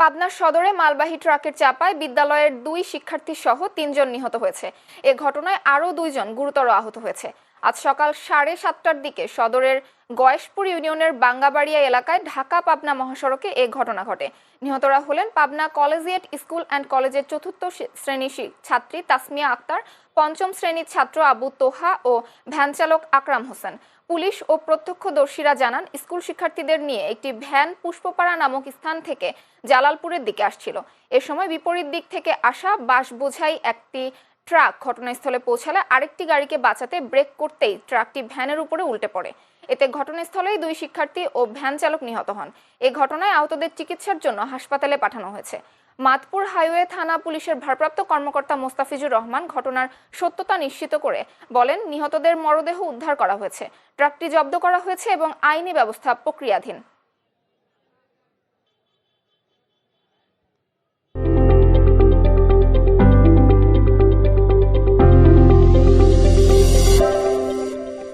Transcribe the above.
পাবনা সদরে মালবাহী ট্রাকের চাপায় বিদ্যালয়ের দুই শিক্ষার্থী সহ তিনজন নিহত হয়েছে। এ ঘটনায় আরও দুইজন গুরুতর আহত হয়েছে। আজ সকাল সাড়ে সাতটার দিকে সদরের গয়েশপুর ইউনিয়নের বাঙ্গাবাড়িয়া এলাকায় ঢাকা পাবনা মহাসড়কে এ ঘটনা ঘটে। নিহতরা হলেন পাবনা কলেজিয়েট স্কুল অ্যান্ড কলেজের চতুর্থ শে- শ্রেণির ছাত্রী তাসমিয়া আক্তার, পঞ্চম শ্রেণির ছাত্র আবু তোহা ও ভ্যানচালক আকরাম হোসেন। পুলিশ ও প্রত্যক্ষদর্শীরা জানান, স্কুল শিক্ষার্থীদের নিয়ে একটি ভ্যান পুষ্পপাড়া নামক স্থান থেকে জালালপুরের দিকে আসছিল। এ সময় বিপরীত দিক থেকে আসা বাস বোঝাই একটি ট্রাক ঘটনাস্থলে পৌঁছালে আরেকটি গাড়িকে বাঁচাতে ব্রেক করতেই ট্রাকটি ভ্যানের উপরে উল্টে পড়ে। এতে ঘটনাস্থলেই দুই শিক্ষার্থী ও ভ্যান চালক নিহত হন। এ ঘটনায় আহতদের চিকিৎসার জন্য হাসপাতালে পাঠানো হয়েছে। মাতপুর হাইওয়ে থানা পুলিশের ভারপ্রাপ্ত কর্মকর্তা মোস্তাফিজুর রহমান ঘটনার সত্যতা নিশ্চিত করে বলেন, নিহতদের মরদেহ উদ্ধার করা হয়েছে। ট্রাকটি জব্দ করা হয়েছে এবং আইনি ব্যবস্থা প্রক্রিয়াধীন।